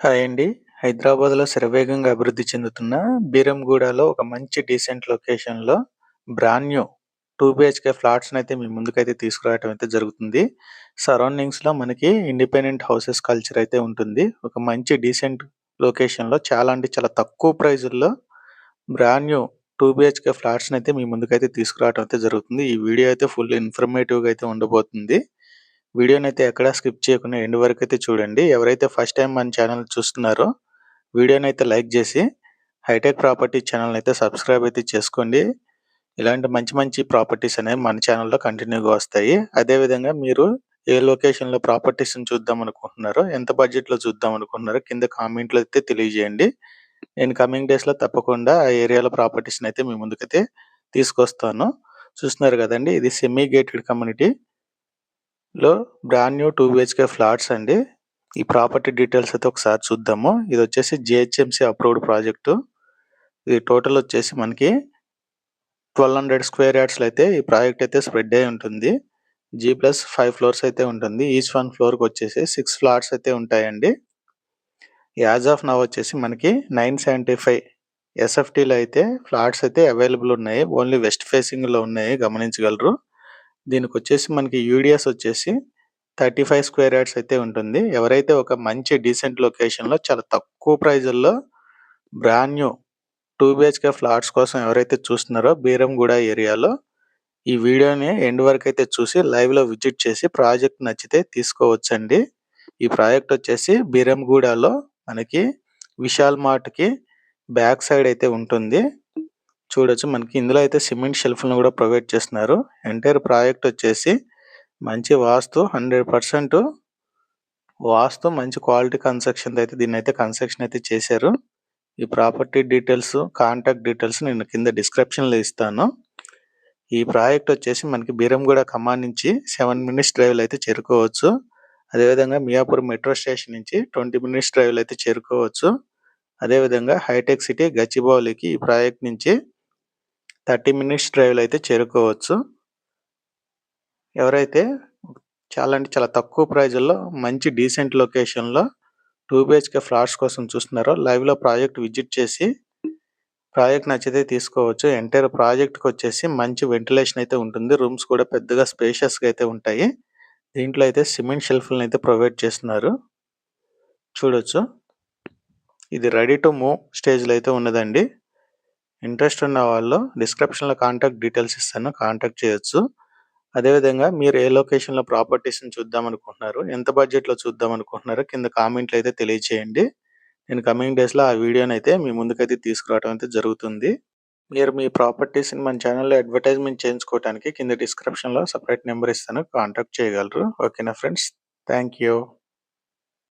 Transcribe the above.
Hi అండి. హైదరాబాద్‌లో శరవేగంగా అభివృద్ధి చెందుతున్న బీరంగూడలో ఒక మంచి డీసెంట్ లొకేషన్‌లో బ్రాండ్ న్యూ 2 బీహెచ్‌కే ఫ్లాట్స్‌నైతే మీ ముందుకైతే తీసుకురావటం అయితే జరుగుతుంది. సరౌండింగ్స్‌లో మనకి ఇండిపెండెంట్ హౌసెస్ కల్చర్ అయితే ఉంటుంది. ఒక మంచి డీసెంట్ లొకేషన్‌లో చాలా అంటే చాలా తక్కువ ప్రైజుల్లో బ్రాండ్ న్యూ 2 బీహెచ్‌కే ఫ్లాట్స్‌నైతే మీ ముందుకైతే తీసుకురావటం అయితే జరుగుతుంది. ఈ వీడియో అయితే ఫుల్ ఇన్ఫర్మేటివ్‌గా అయితే ఉండబోతుంది. వీడియోనైతే ఎక్కడా స్కిప్ చేయకుండా ఎండ్ అయితే చూడండి. ఎవరైతే ఫస్ట్ టైం మన ఛానల్ చూస్తున్నారో వీడియోని అయితే లైక్ చేసి హైటెక్ ప్రాపర్టీ ఛానల్‌ని అయితే సబ్స్క్రైబ్ అయితే చేసుకోండి. ఇలాంటి మంచి మంచి ప్రాపర్టీస్ అనేవి మన ఛానల్‌లో కంటిన్యూగా వస్తాయి. అదేవిధంగా మీరు ఏ లొకేషన్‌లో ప్రాపర్టీస్‌ని చూద్దాం అనుకుంటున్నారో, ఎంత బడ్జెట్‌లో చూద్దాం అనుకుంటున్నారో కింద కామెంట్‌లో అయితే తెలియజేయండి. నేను కమింగ్ డేస్‌లో తప్పకుండా ఆ ఏరియాలో ప్రాపర్టీస్‌ని అయితే మీ ముందుకైతే తీసుకొస్తాను. చూస్తున్నారు కదండి ఇది సెమీ గేటెడ్ కమ్యూనిటీ. లో brand new two BHK flats అండి. ఈ ప్రాపర్టీ డీటెయిల్స్ అయితే ఒకసారి చూద్దాము. ఇది వచ్చేసి జీహెచ్ఎంసీ అప్రూవ్డ్ ప్రాజెక్టు. ఇది టోటల్ వచ్చేసి మనకి 1200 స్క్వేర్ యార్డ్స్‌లో అయితే ఈ ప్రాజెక్ట్ అయితే స్ప్రెడ్ అయ్యి ఉంటుంది. జీ ప్లస్ ఫైవ్ ఫ్లోర్స్ అయితే ఉంటుంది. ఈచ్ వన్ ఫ్లోర్‌కి వచ్చేసి సిక్స్ ఫ్లాట్స్ అయితే ఉంటాయండి. యాజ్ ఆఫ్ నవ్ వచ్చేసి మనకి 975 ఎస్ఎఫ్టీలో అయితే ఫ్లాట్స్ అయితే అవైలబుల్ ఉన్నాయి. ఓన్లీ వెస్ట్ ఫేసింగ్‌లో ఉన్నాయి గమనించగలరు. దీనికి వచ్చేసి మనకి యూడిఎస్ వచ్చేసి 35 స్క్వేర్ యార్డ్స్ అయితే ఉంటుంది. ఎవరైతే ఒక మంచి డీసెంట్ లొకేషన్‌లో చాలా తక్కువ ప్రైజుల్లో బ్రాండ్ న్యూ 2 బీహెచ్‌కే ఫ్లాట్స్ కోసం ఎవరైతే చూస్తున్నారో బీరంగూడ ఏరియాలో ఈ వీడియోని ఎండ్ వరకు అయితే చూసి లైవ్‌లో విజిట్ చేసి ప్రాజెక్ట్ నచ్చితే తీసుకోవచ్చండి. ఈ ప్రాజెక్ట్ వచ్చేసి బీరంగూడలో మనకి విశాల్ మార్ట్‌కి బ్యాక్ సైడ్ అయితే ఉంటుంది. చూడొచ్చు మనకి ఇందులో అయితే సిమెంట్ షెల్ఫ్‌లను కూడా ప్రొవైడ్ చేస్తున్నారు. ఎంటైర్ ప్రాజెక్ట్ వచ్చేసి మంచి వాస్తు 100% వాస్తు మంచి క్వాలిటీ కన్స్ట్రక్షన్ అయితే దీన్నైతే కన్స్ట్రక్షన్ అయితే చేశారు. ఈ ప్రాపర్టీ డీటెయిల్స్, కాంటాక్ట్ డీటెయిల్స్ నేను కింద డిస్క్రిప్షన్‌లో ఇస్తాను. ఈ ప్రాజెక్ట్ వచ్చేసి మనకి బీరంగూడ ఖమ్మం నుంచి సెవెన్ మినిట్స్ డ్రైవ్‌లో అయితే చేరుకోవచ్చు. అదేవిధంగా మియాపూర్ మెట్రో స్టేషన్ నుంచి 20 మినిట్స్ డ్రైవ్‌లో అయితే చేరుకోవచ్చు. అదేవిధంగా హైటెక్ సిటీ గచ్చిబౌలికి ఈ ప్రాజెక్ట్ నుంచి 30 మినిట్స్ డ్రైవ్‌లో అయితే చేరుకోవచ్చు. ఎవరైతే చాలా అంటే చాలా తక్కువ ప్రైజ్లో మంచి డీసెంట్ లొకేషన్‌లో టూ బీహెచ్‌కే ఫ్లాట్స్ కోసం చూస్తున్నారో లైవ్‌లో ప్రాజెక్ట్ విజిట్ చేసి ప్రాజెక్ట్ నచ్చితే తీసుకోవచ్చు. ఎంటైర్ ప్రాజెక్ట్‌కి వచ్చేసి మంచి వెంటిలేషన్ అయితే ఉంటుంది. రూమ్స్ కూడా పెద్దగా స్పేషియస్‌గా అయితే ఉంటాయి. దీంట్లో అయితే సిమెంట్ షెల్ఫ్‌లను అయితే ప్రొవైడ్ చేస్తున్నారు. చూడొచ్చు. ఇది రెడీ టు మూవ్ స్టేజ్‌లో అయితే ఉన్నదండి. ఇంట్రెస్ట్ ఉన్న వాళ్ళు డిస్క్రిప్షన్‌లో కాంటాక్ట్ డీటెయిల్స్ ఇస్తాను. కాంటాక్ట్ చేయొచ్చు. అదేవిధంగా మీరు ఏ లొకేషన్‌లో ప్రాపర్టీస్‌ని చూద్దాం అనుకుంటున్నారు, ఎంత బడ్జెట్‌లో చూద్దాం అనుకుంటున్నారు కింద కామెంట్లు అయితే తెలియచేయండి. నేను కమింగ్ డేస్‌లో ఆ వీడియోని అయితే మీ ముందుకైతే తీసుకురావడం అయితే జరుగుతుంది. మీరు మీ ప్రాపర్టీస్‌ని మన ఛానల్‌లో అడ్వర్టైజ్‌మెంట్ చేయించుకోవటానికి కింద డిస్క్రిప్షన్‌లో సెపరేట్ నెంబర్ ఇస్తాను. కాంటాక్ట్ చేయగలరు. ఓకేనా ఫ్రెండ్స్. Thank you.